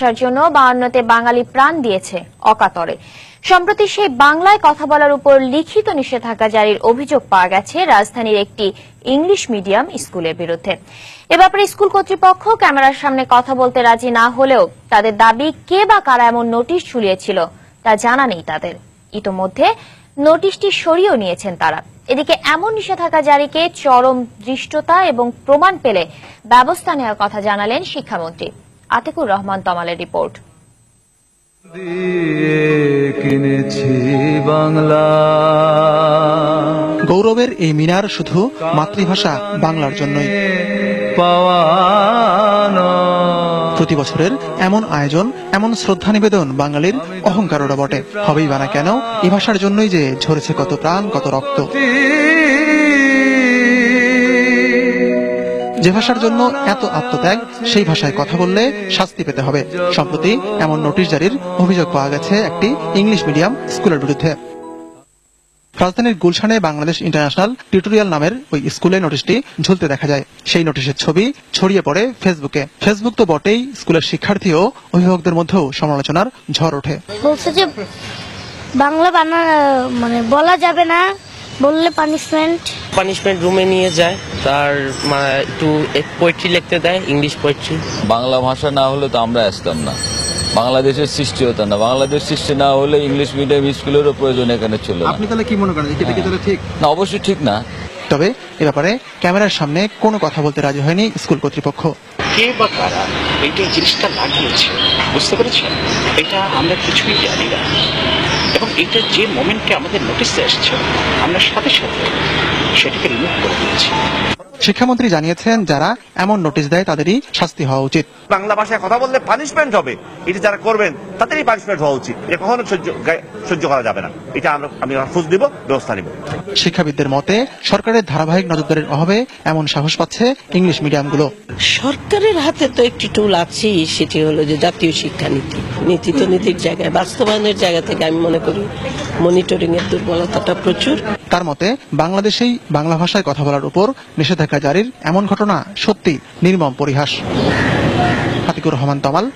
ভাষার জন্য বায়ান্নতে বাঙালি প্রাণ দিয়েছে অকাতরে। সম্প্রতি সেই বাংলায় কথা বলার উপর লিখিত নিষেধাজ্ঞা জারির অভিযোগ পাওয়া গেছে রাজধানীর একটি ইংলিশ মিডিয়াম স্কুলের বিরুদ্ধে। এ ব্যাপারে স্কুল কর্তৃপক্ষ ক্যামেরার সামনে কথা বলতে রাজি না হলেও তাদের দাবি কে বা কারা এমন নোটিশ ঝুলিয়েছিল তা জানা নেই তাদের। ইতোমধ্যে নোটিশটি সরিয়েও নিয়েছেন তারা। এদিকে এমন নিষেধাজ্ঞা জারিকে চরম দৃষ্টতা এবং প্রমাণ পেলে ব্যবস্থা নেওয়ার কথা জানালেন শিক্ষামন্ত্রী। আতিকুর রহমান তমালের রিপোর্ট। কিনেছি বাংলা। গৌরবের এই মিনার শুধু মাতৃভাষা বাংলার জন্যই। পাওয়ানো। প্রতি বছরের এমন আয়োজন এমন শ্রদ্ধা নিবেদন বাঙালির অহংকারও বটে। হবেই বা না কেন এ ভাষার জন্যই যে ঝরেছে কত প্রাণ কত রক্ত। যে ভাষার জন্য এত আত্মত্যাগ, সেই ভাষায় কথা বললে শাস্তি পেতে হবে। সম্প্রতি এমন নোটিশ জারির অভিযোগ পাওয়া গেছে একটি ইংলিশ মিডিয়াম স্কুলের বিরুদ্ধে। রাজধানীর গুলশানে বাংলাদেশ ইন্টারন্যাশনাল টিউটোরিয়াল নামের ওই স্কুলে নোটিশটি ঝুলতে দেখা যায়। সেই নোটিশের ছবি ছড়িয়ে পড়ে ফেসবুকে। ফেসবুক তো বটেই স্কুলের শিক্ষার্থী ও অভিভাবকদের মধ্যেও সমালোচনার ঝড় ওঠে। যে বাংলা বানা মানে বলা যাবে না, বললে পানিশমেন্ট পানিশমেন্ট রুমে নিয়ে যায়। তার একটু পোয়েট্রি লিখতে দেয় ইংলিশ পোয়েট্রি বাংলা ভাষা না হলে তো আমরা আসতাম না। বাংলাদেশের সৃষ্টি হতো না। বাংলাদেশ সৃষ্টি না হলে ইংলিশ মিডিয়াম স্কুলেরও প্রয়োজন এখানে ছিল না। তাহলে কি মনে করেন? এটা কি তাহলে ঠিক? না অবশ্যই ঠিক না। তবে এ ব্যাপারে ক্যামেরার সামনে কোনো কথা বলতে রাজি হয়নি স্কুল কর্তৃপক্ষ। কে বা কারা এইটা জিনিসটা লাগিয়েছে বুঝতে পেরেছেন? এটা আমরা কিছুই জানি না। এবং এটা যে মোমেন্টে আমাদের নোটিসে এসছে আমরা সাথে সাথে সেটাকে রিমুভ করে দিয়েছি। শিক্ষামন্ত্রী জানিয়েছেন যারা এমন নোটিশ দেয় তাদেরই শাস্তি হওয়া উচিত। বাংলা ভাষায় কথা বললে পানিশমেন্ট হবে। এটা যারা করবেন তাদেরই পানিশমেন্ট হওয়া উচিত। এটা কখনো সহ্য সহ্য করা যাবে না। এটা আমরা আমি খোঁজ দিব ব্যবস্থা নিব। শিক্ষাবিদদের মতে সরকারের ধারাবাহিক নজরদারির অভাবে এমন সাহস পাচ্ছে ইংলিশ মিডিয়ামগুলো। সরকারের হাতে তো একটি টুল আছেই, সেটি হলো যে জাতীয় শিক্ষানীতি নীতি। তো নীতির জায়গায়, বাস্তবায়নের জায়গা থেকে আমি মনে করি মনিটরিং এর দুর্বলতাটা প্রচুর। তার মতে, বাংলাদেশেই বাংলা ভাষায় কথা বলার উপর নিষেধাজ্ঞা জারির এমন ঘটনা সত্যি নির্মম পরিহাস। হাতিকুর রহমান তমাল